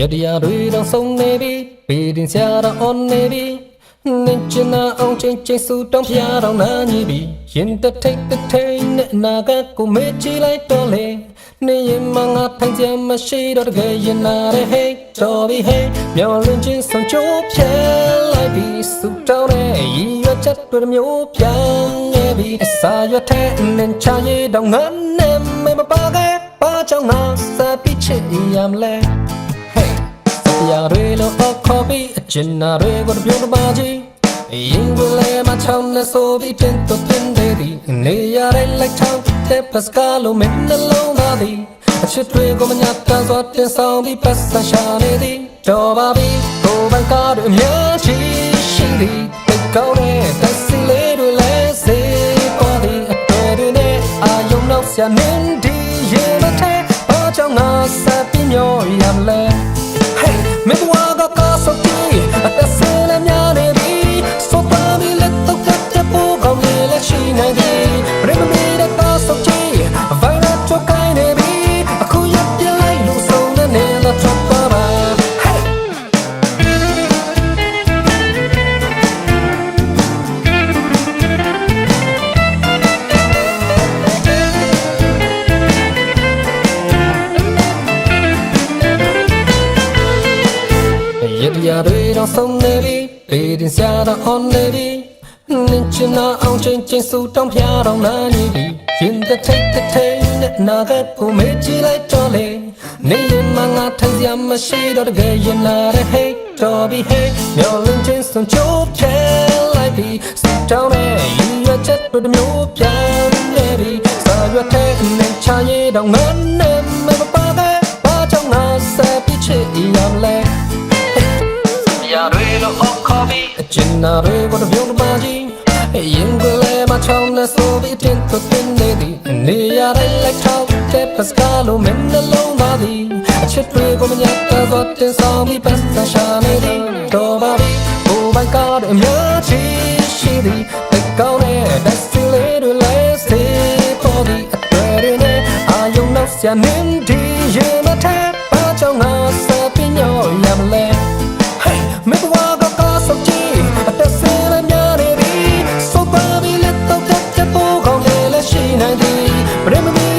ရတရားတွေတော့ဆုံးနေပြီပြည်တင်စရာတော့ on နေပြီနေချင်နာအောင်ချင်းချင်းစုတောင်းဖျားတော့နာညီပြီရင်တထိတ်တထိတ်နဲ့အနာကကိုမေ့ချလိုက်တော့လေနေရင်မငါထိုင်ကြမရှိတော့တကယ်ရင်နာတဲ့ hey တော်ပြီ hey မျောလင်းချင်းဆုံးချိုးဖြဲလိုက်ပြီစုတောင်းတဲ့ရည်ရွယ်ချက်တွေမျိုးပြန်နေပြီအစာရွက်တဲ့နင်ချရတော့ငါနဲ့မေမပါခဲ့ပါကြောင့်ငါစပစ်ချင်ရမလဲ Hey စပြာတွေလို့ခေါ်ပြီးအကျဉ်းနာတွေကိုတပြုံးတပါကြီးရင်ကလေးမချောင်းနဲ့ဆိုပြီးတင်တော့တင်တယ်ဒီနေရတဲ့လိုက်ချောင်းတဲ့ပစကားလို့မင်းနှလုံးသားသည်အချစ်တွေကိုမညာတန်စွာတင်ဆောင်ပြီးပတ်စရှာနေသည်တော်ပါပြီကိုယ်ပိုင်ကားတွေအများကြီးရှိသည်တိတ်ကောင်းတဲ့တက်စီလေးတွေလဲစေပေါ်သည်အတော်တွေနဲ့အာယုံနောက်ဆရာနင်းဒီရင်မထဲဘာကြောင့်ငါစပြီးမျောရမလဲ Hey မ တရားတွေတော့ဆုံးနေပြီပြည်တင်စရာတော့ on နေပြီနင်ချင်နာအောင်ချင်းချင်းစုတောင်းဖျားတော့နာနေပြီရင်တစ်ထိတ်တစ်ထိတ်နဲ့နာကကိုမေ့ကြည့်လိုက်တော့လေနေရင်မငါထိုင်စရာမရှိတော့တကယ်ရင်လာတဲ့ hey တော်ပြီ hey မျောလင်းချင်းစုံချိုးဖြဲလိုက်ပြီစတောင်းနဲ့ရည်ရွယ်ချက်တွေတစ်မျိုးပြန်နေပြီစာရွက်တဲ့နင်ချရတော့ငါနဲ့ နာတွေကိုတပြုံးတပါကြီးရင်ကလေးမချောင်းနဲ့ဆိုပြီးတင်တော့တင်နေသည်နေရတဲ့လက်ထောက်တဲ့ပစကားလို့မင်းနှလုံးသားသည်အချစ်တွေကိုမညတ်တော့တင်ဆောင်ပြီးပတ်သက်ရှာနေသည်တော်ပါပြီဘိုးဘိုင်ကားအများကြီးရှိသည်တိတ်ကောင်းတဲ့ destiny တွေလဲစေပေါ်သည်အတွေ့တွေနဲ့အာယုံနောက်ဆရာနင်းဒီ But